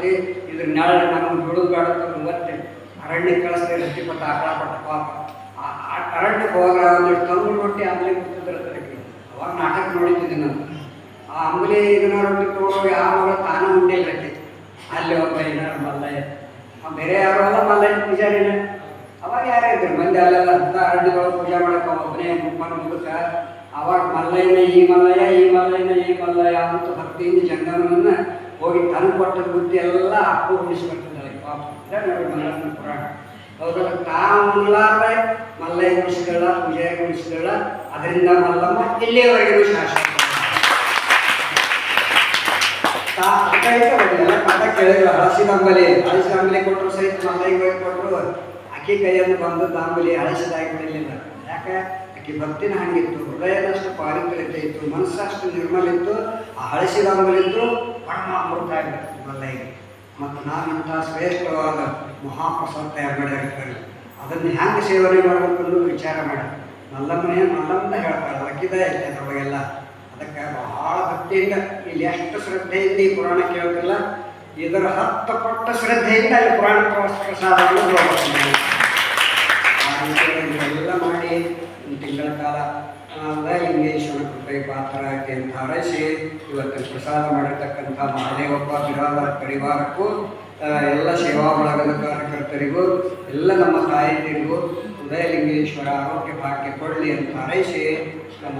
ಸರಸ್ವತಿ ಇದ್ರ ನೆಳ ನಾನು ಬಿಡೋದು ಬೇಡ ಮತ್ತೆ ಅರಣ್ಯ ಕಳಿಸ್ದೆ ರೊಟ್ಟಿಪಟ್ಟ ಆಕಳ ಪಟ್ಟ ಪಾಪ. ಅರಣ್ಯಕ್ಕೆ ಹೋಗಲ್ಲ ಒಂದಿಷ್ಟು ತಂದು ರೊಟ್ಟಿ ಆಮೇಲೆ ಬರ್ತಿದ್ರೆ ಅವಾಗ ನಾಟಕ ನೋಡಿದ್ದೆ ನಾನು. ಆ ಅಂಬಲಿ ಇದನ್ನ ರೊಟ್ಟಿ ಕೊಡೋ ಯಾವ ತಾನ ಉಂಡಿಲ್ಲ ಅಲ್ಲಿ. ಒಬ್ಬ ಏನಾರ ಮಲ್ಲಯ್ಯ. ಬೇರೆ ಯಾರು ಅಲ್ಲ ಮಲ್ಲಯ್ಯ, ಪೂಜಾರಿನ. ಅವಾಗ ಯಾರೇ ಇದ್ರು, ಮಂದಿ ಅಲ್ಲೆಲ್ಲ ಹತ್ತ ಅರಣ್ಯಗಳು ಪೂಜೆ ಮಾಡಕ್ಕೆ ಒಬ್ಬನೇ ಮುಪ್ಪನ ಮುದುಕ ಅವಾಗ ಮಲ್ಲಯ್ಯನ ಈ ಮಲ್ಲಯ್ಯ, ಈ ಮಲ್ಲಯ್ಯನ ಈ ಮಲ್ಲಯ್ಯ ಅಂತ ಭಕ್ತಿಯಿಂದ ಜಂಗಮನನ್ನ ಹೋಗಿ ತಂದು ಕೊಟ್ಟ ಬುದ್ಧಿ ಎಲ್ಲ ಅಪ್ಪು ಉಳಿಸ್ಬಿಟ್ಟಿದ್ದಾರೆ ಪಾಪ ಪುರಾಣ. ಹೌದಲ್ಲ? ಉಳ್ಳಾರ್ದೆ ಮಲ್ಲಯ್ಯ ಉಳಿಸಿದಳ ವಿಜಯ ಉಳಿಸಿದಳ ಅದರಿಂದ ಮಲ್ಲಮ್ಮ ಇಲ್ಲಿಯವರೆಗೂ ಶಾಶ್ವತ. ಕಥ ಕೇಳಿದ್ರು. ಹಳಸಿ ಬಂಬಲಿ ಕೊಟ್ಟರು ಸಹಿತ ಮಲ್ಲಯ್ಯ ಕೊಟ್ಟರು ಅಕ್ಕಿ ಕೈಯನ್ನು ಬಂದು ದಾಂಬಲಿ ಹಳಸಿದಾಗಿ ಬಿಡಲಿಲ್ಲ ಯಾಕೆ? ಆಕೆ ಭಕ್ತಿನ ಹಂಗಿತ್ತು, ಹೃದಯದಷ್ಟು ಪಾರಿತ್ರ್ಯತೆ ಇತ್ತು, ಮನಸ್ಸಷ್ಟು ನಿರ್ಮಲ ಇತ್ತು. ಆ ಹಳಸಿದಂಬಲಿದ್ದು ಪರಮ ಅಮೃತ ಆಗಿತ್ತು ಮಲ್ಲಯ್ಯಗೆ ಮತ್ತು ನಾನಂಥ ಶ್ರೇಷ್ಠವಾದ ಮಹಾಪ್ರಸಾದ ಮಾಡಿರ್ತಾರೆ ಅದನ್ನು ಹೆಂಗೆ ಸೇವನೆ ಮಾಡಬೇಕು ಅನ್ನೋದು ವಿಚಾರ ಮಾಡಿ. ನಲ್ಲಮ್ಮನೇ ನಲ್ಲಮ್ಮನ ಹೇಳ್ತಾರೆ ಅಕ್ಕಿದ ಐತೆ ಅದ್ರೊಳಗೆಲ್ಲ? ಅದಕ್ಕೆ ಬಹಳ ಭಕ್ತಿಯಿಂದ, ಇಲ್ಲಿ ಎಷ್ಟು ಶ್ರದ್ಧೆಯಿಂದ ಈ ಪುರಾಣ ಕೇಳೋದಿಲ್ಲ ಇದರ ಹತ್ತು ಪಟ್ಟ ಶ್ರದ್ಧೆಯಿಂದ ಅಲ್ಲಿ ಪುರಾಣ ಪ್ರಸಾದವನ್ನು ಎಲ್ಲ ಮಾಡಿ ತಿಂಗಳ ಕಾಲ ಲಿಂಗೇಶ್ವರ ಕೃಪೆಗೆ ಪಾತ್ರರಾಗಿ ಅಂತ ಹಾರೈಸಿ ಇವತ್ತು ಪ್ರಸಾದ ಮಾಡಿರ್ತಕ್ಕಂಥ ಮಹಾದೇವಪ್ಪ ಬಿರಾದರ ಪರಿವಾರಕ್ಕೂ ಎಲ್ಲ ಸೇವಾ ಬಳಗದ ಕಾರ್ಯಕರ್ತರಿಗೂ, ಎಲ್ಲ ನಮ್ಮ ತಾಯಂದಿರಿಗೂ, ಉದಯಲಿಂಗೇಶ್ವರ ಆರೋಗ್ಯ ಭಾಗ್ಯ ಕೊಡಲಿ ಅಂತ ಹಾರೈಸಿ, ನಮ್ಮ